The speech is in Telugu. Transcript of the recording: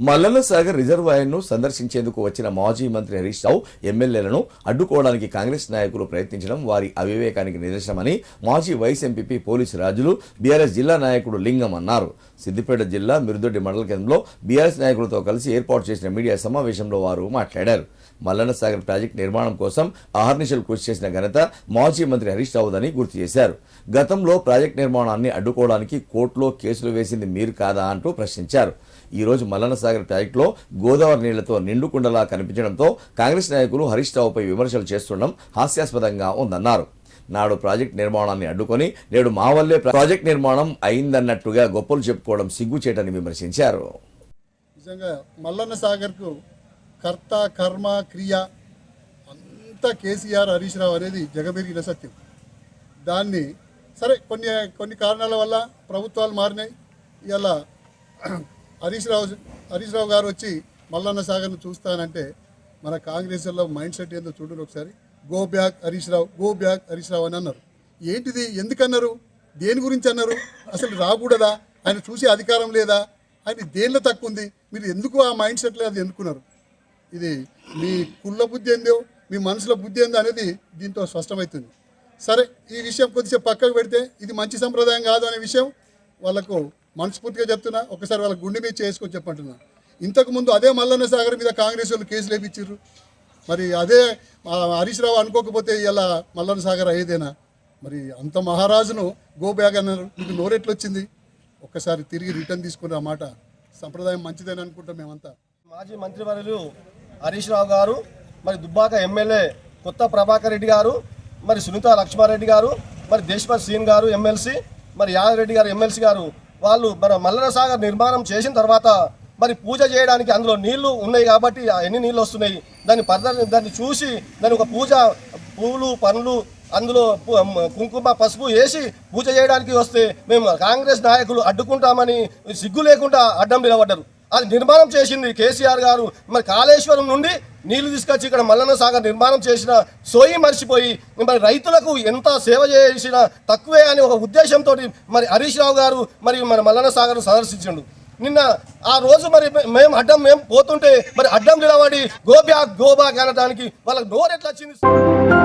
మల్లన్నసాగర్ రిజర్వాయర్ను సందర్శించేందుకు వచ్చిన మాజీ మంత్రి హరీష్ రావు ఎమ్మెల్యేలను అడ్డుకోవడానికి కాంగ్రెస్ నాయకులు ప్రయత్నించడం వారి అవివేకానికి నిదర్శనమని మాజీ vice MPP police Rajulu BRS జిల్లా నాయకుడు లింగం అన్నారు. సిద్దిపేట జిల్లా మిరుదొడ్డి మండల కేంద్రంలో బీఆర్ఎస్ నాయకులతో కలిసి ఏర్పాటు చేసిన మీడియా సమావేశంలో వారు మాట్లాడారు. మల్లన్న సాగర్ ప్రాజెక్టు నిర్మాణం కోసం అహర్నిశలు కృషి చేసిన ఘనత మాజీ మంత్రి హరీష్ రావుదని గుర్తు చేశారు. గతంలో ప్రాజెక్టు నిర్మాణాన్ని అడ్డుకోవడానికి కోర్టులో కేసులు వేసింది మీరు కాదా అంటూ ప్రశ్నించారు. ఈ రోజు మల్లన్న సాగర్ ప్రాజెక్టులో గోదావరి నీళ్ళతో నిండుకుండలా కనిపించడంతో కాంగ్రెస్ నాయకులు హరీష్ రావుపై విమర్శలు చేస్తుండడం హాస్యాస్పదంగా ఉందన్నారు. నాడు ప్రాజెక్ట్ నిర్మాణాన్ని అడ్డుకొని నేడు మా వల్లే ప్రాజెక్ట్ నిర్మాణం అయిందన్నట్టుగా గొప్పలు చెప్పుకోవడం సిగ్గుచేటని విమర్శించారు. నిజంగా మల్లన్న సాగర్కు కర్త కర్మ క్రియ అంతా కేసీఆర్ హరీష్ రావు అనేది జగమెరిగిన సత్యం. దాన్ని సరే కొన్ని కొన్ని కారణాల వల్ల ప్రభుత్వాలు మారినాయి. ఇలా హరీష్ రావు హరీష్ రావు గారు వచ్చి మల్లన్న సాగర్ను చూస్తానంటే మన కాంగ్రెస్లో మైండ్ సెట్ ఏందో చూడండి ఒకసారి. Go back Harish Rao go back Harish Rao అని అన్నారు. ఏంటిది? ఎందుకన్నారు? దేని గురించి అన్నారు? అసలు రాకూడదా? ఆయన చూసే అధికారం లేదా? ఆయన దేనిలో తక్కువ ఉంది? మీరు ఎందుకు ఆ మైండ్ సెట్లో అది ఎన్నుకున్నారు ఇది మీ కుళ్ళ బుద్ధి ఏందో మీ మనసులో బుద్ధి ఏందో అనేది దీంతో స్పష్టమవుతుంది. సరే ఈ విషయం కొద్దిసేపు పక్కకు పెడితే ఇది మంచి సంప్రదాయం కాదు అనే విషయం వాళ్ళకు మనస్ఫూర్తిగా చెప్తున్నా. ఒకసారి వాళ్ళ గుండె మీద చేసుకొని చెప్పంటున్నా. ఇంతకు ముందు అదే మల్లన్న సాగర్ మీద కాంగ్రెస్ వాళ్ళు కేసులు వేపించారు. మరి అదే హరీష్ రావు అనుకోకపోతే ఇలా మల్లన్న సాగర్ అయ్యేదేనా? మరి అంత మహారాజును గోబ్యాగ్ అన్నారు. మీకు నోరెట్లు వచ్చింది ఒక్కసారి తిరిగి రిటర్న్ తీసుకుని ఆ మాట. సంప్రదాయం మంచిదని అనుకుంటాం మేమంతా. మాజీ మంత్రివర్యులు హరీష్ రావు గారు మరి దుబ్బాక ఎమ్మెల్యే కొత్త ప్రభాకర్ రెడ్డి గారు మరి సునీత లక్ష్మారెడ్డి గారు మరి దేశ్వర్ సీన్ గారు ఎమ్మెల్సీ మరి యాదరెడ్డి గారు ఎమ్మెల్సీ గారు వాళ్ళు మన మల్లన సాగర్ నిర్మాణం చేసిన తర్వాత మరి పూజ చేయడానికి అందులో నీళ్ళు ఉన్నాయి కాబట్టి ఎన్ని నీళ్ళు వస్తున్నాయి దాన్ని పర్ద దాన్ని చూసి దాని ఒక పూజ పూలు పండ్లు అందులో కుంకుమ పసుపు వేసి పూజ చేయడానికి వస్తే మేము కాంగ్రెస్ నాయకులు అడ్డుకుంటామని సిగ్గు లేకుండా అడ్డం నిలబడ్డారు. అది నిర్మాణం చేసింది కేసీఆర్ గారు. మరి కాళేశ్వరం నుండి నీళ్ళు తీసుకొచ్చి ఇక్కడ మల్లన్న సాగర్ నిర్మాణం చేసిన సోయి మర్చిపోయి మరి రైతులకు ఎంత సేవ చేసినా తక్కువే అని ఒక ఉద్దేశంతో మరి హరీష్ రావు గారు మరి మన మల్లన్న సాగర్ సందర్శించండు. నిన్న ఆ రోజు మరి మేము అడ్డం మేము పోతుంటే మరి అడ్డం నిలబడి గోబ్యాక్ గోబాక్ అనడానికి వాళ్ళకి నోరు ఎట్లా వచ్చింది